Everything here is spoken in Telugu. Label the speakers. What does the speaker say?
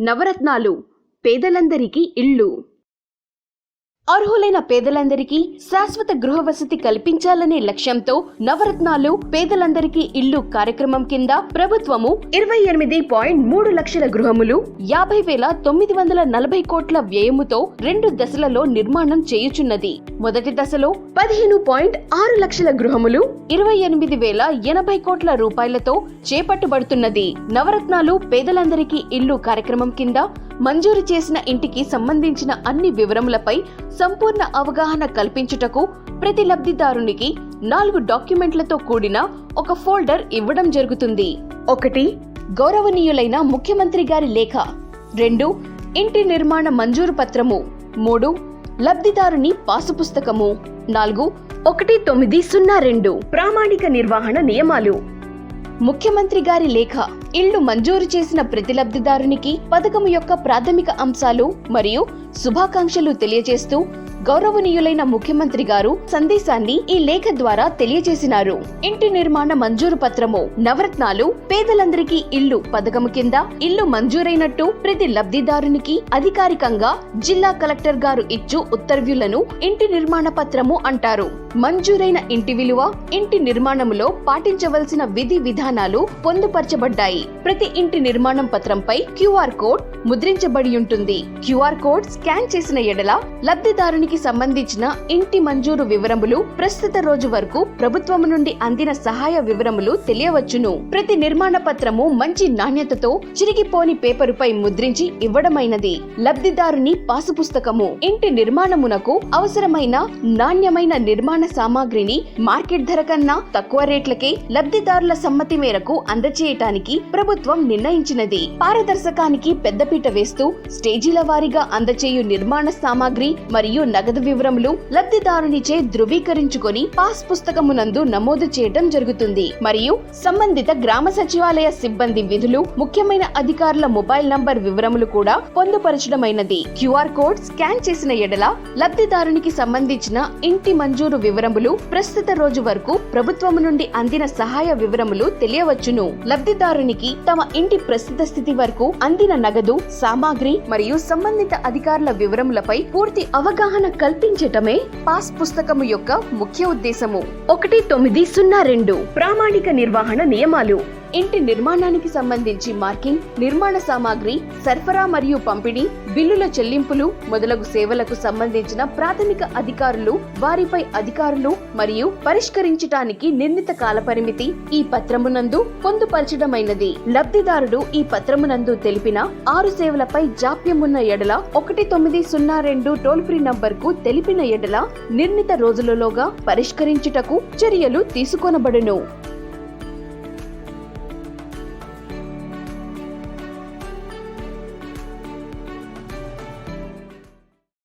Speaker 1: నవరత్నాలు పేదలందరికీ ఇళ్ళు అర్హులైన పేదలందరికీ శాశ్వత గృహ వసతి కల్పించాలనే లక్ష్యంతో నవరత్నాలు పేదలందరికీ ఇల్లు కార్యక్రమం కింద ప్రభుత్వము ఇరవై ఎనిమిది పాయింట్ మూడు లక్షల గృహములు యాభై వేల తొమ్మిది వందల నలభై కోట్ల వ్యయముతో రెండు దశలలో నిర్మాణం చేయుచున్నది. మొదటి దశలో పదిహేను పాయింట్ ఆరు లక్షల గృహములు ఇరవై ఎనిమిది వేల ఎనభై కోట్ల రూపాయలతో చేపట్టబడుతున్నది. నవరత్నాలు పేదలందరికీ ఇల్లు కార్యక్రమం కింద మంజూరు చేసిన ఇంటికి సంబంధించిన అన్ని వివరములపై సంపూర్ణ అవగాహన కల్పించుటకు ప్రతి లబ్ధిదారునికి నాలుగు డాక్యుమెంట్లతో కూడిన ఒక ఫోల్డర్ ఇవ్వడం జరుగుతుంది. ఒకటి గౌరవనీయులైన ముఖ్యమంత్రి గారి లేఖ. రెండు ఇంటి నిర్మాణ మంజూరు పత్రము. మూడు లబ్ధిదారుని పాసు పుస్తకము. నాలుగు ఒకటి తొమ్మిది సున్నా రెండు ప్రామాణిక నిర్వహణ నియమాలు. ముఖ్యమంత్రి గారి లేఖ. ఇళ్ళు మంజూరు చేసిన ప్రతి లబ్ధిదారునికి పథకం యొక్క ప్రాథమిక అంశాలు మరియు శుభాకాంక్షలు తెలియజేస్తూ గౌరవనీయులైన ముఖ్యమంత్రి గారు సందేశాన్ని ఈ లేఖ ద్వారా తెలియజేసినారు. ఇంటి నిర్మాణ మంజూరు పత్రము నవరత్నాలు పేదలందరికీ ఇల్లు పథకము కింద ఇల్లు మంజూరైనట్టు ప్రతి లబ్ధిదారునికి అధికారికంగా జిల్లా కలెక్టర్ గారు ఇచ్చు ఉత్తర్వులను ఇంటి నిర్మాణ పత్రము అంటారు. మంజూరైన ఇంటి విలువ ఇంటి నిర్మాణములో పాటించవలసిన విధి విధానాలు పొందుపరచబడ్డాయి. ప్రతి ఇంటి నిర్మాణం పత్రంపై క్యూఆర్ కోడ్ ముద్రించబడి ఉంటుంది. క్యూఆర్ కోడ్ స్కాన్ చేసిన ఎడల లబ్ధిదారునికి సంబంధించిన ఇంటి మంజూరు వివరములు ప్రస్తుత రోజు వరకు ప్రభుత్వము నుండి అందిన సహాయ వివరములు తెలియవచ్చును. ప్రతి నిర్మాణ పత్రము మంచి నాణ్యతతో చిరిగిపోని పేపరుపై ముద్రించి ఇవ్వడమైనది. లబ్ధిదారుని పాసు పుస్తకము. ఇంటి నిర్మాణమునకు అవసరమైన నాణ్యమైన నిర్మాణ సామాగ్రిని మార్కెట్ ధర కన్నా తక్కువ రేట్లకే లబ్ధిదారుల సమ్మతి మేరకు అందచేయటానికి ప్రభుత్వం నిర్ణయించినది. పారదర్శకానికి పెద్దపీట వేస్తూ స్టేజీల వారీగా అందచేయు నిర్మాణ సామాగ్రి మరియు నగదు వివరములు లబ్ధిదారునిచే ధృవీకరించుకొని పాస్ పుస్తకమునందు నమోదు చేయటం జరుగుతుంది. మరియు సంబంధిత గ్రామ సచివాలయ సిబ్బంది విధులు ముఖ్యమైన అధికారుల మొబైల్ నంబర్ వివరములు కూడా పొందుపరచడమైనది. క్యూఆర్ కోడ్ స్కాన్ చేసిన ఎడల లబ్ధిదారునికి సంబంధించిన ఇంటి మంజూరు వివరములు ప్రస్తుత రోజు వరకు ప్రభుత్వము నుండి అందిన సహాయ వివరములు తెలియవచ్చును. లబ్ధిదారునికి తమ ఇంటి ప్రస్తుత స్థితి వరకు అందిన నగదు సామాగ్రి మరియు సంబంధిత అధికారుల వివరములపై పూర్తి అవగాహన కల్పించటమే పాస్ పుస్తకము యొక్క ముఖ్య ఉద్దేశము. ఒకటి తొమ్మిది సున్నా రెండు. ప్రామాణిక నిర్వహణ నియమాలు. ఇంటి నిర్మాణానికి సంబంధించి మార్కింగ్ నిర్మాణ సామాగ్రి సరఫరా మరియు పంపిణీ బిల్లుల చెల్లింపులు మొదలగు సేవలకు సంబంధించిన ప్రాథమిక అధికారులు వారిపై అధికారులు మరియు పరిష్కరించటానికి నిర్ణీత కాలపరిమితి ఈ పత్రమునందు పొందుపరచడమైనది. లబ్ధిదారుడు ఈ పత్రమునందు తెలిపిన ఆరు సేవలపై జాప్యమున్న ఎడల ఒకటి తొమ్మిది సున్నా రెండు టోల్ ఫ్రీ నంబర్కు తెలిపిన ఎడల నిర్ణీత రోజులలోగా పరిష్కరించుటకు చర్యలు తీసుకొనబడును.